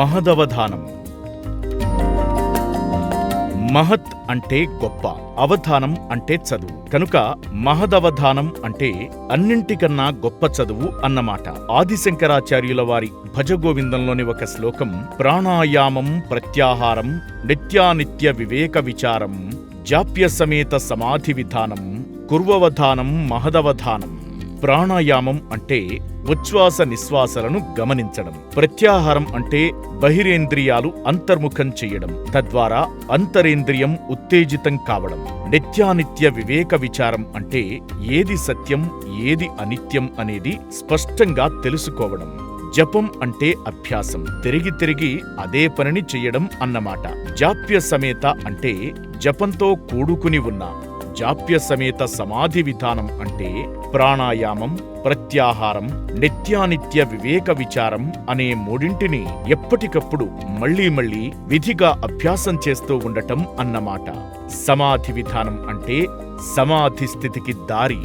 మహదవధానం. మహత్ అంటే గొప్ప అవధానం అంటే చదువు. కనుక మహదవధానం అంటే అన్నింటికన్నా గొప్ప చదువు అన్నమాట. ఆదిశంకరాచార్యుల వారి భజగోవిందంలోని ఒక శ్లోకం ప్రాణాయామం ప్రత్యాహారం నిత్యానిత్య వివేక విచారం జాప్య సమేత సమాధి విధానం కుర్వవధానం మహదవధానం. ప్రాణాయామం అంటే ఉచ్ఛ్వాస నిశ్వాసలను గమనించడం ప్రత్యాహారం అంటే బహిరేంద్రియాలు అంతర్ముఖం చేయడం తద్వారా అంతరేంద్రియం ఉత్తేజితం కావడం. నిత్యానిత్య వివేక విచారం అంటే ఏది సత్యం ఏది అనిత్యం అనేది స్పష్టంగా తెలుసుకోవడం. జపం అంటే అభ్యాసం తిరిగి తిరిగి అదే పనిని చెయ్యడం అన్నమాట. జాప్య సమేత అంటే జపంతో కూడుకుని ఉన్న జాప్య సమేత సమాధి విధానం అంటే ప్రాణాయామం ప్రత్యాహారం నిత్యానిత్య వివేక విచారం అనే మూడింటిని ఎప్పటికప్పుడు మళ్ళీ మళ్ళీ విధిగా అభ్యాసం చేస్తూ ఉండటం అన్నమాట. సమాధి విధానం అంటే సమాధి స్థితికి దారి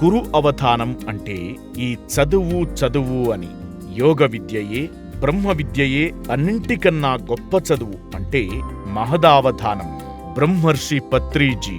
కురు అవధానం అంటే ఈ చదువు చదువు అని. యోగ విద్యయే బ్రహ్మ విద్యయే అన్నింటికన్నా గొప్ప చదువు అంటే మహదావధానం. బ్రహ్మర్షి పత్రీజీ.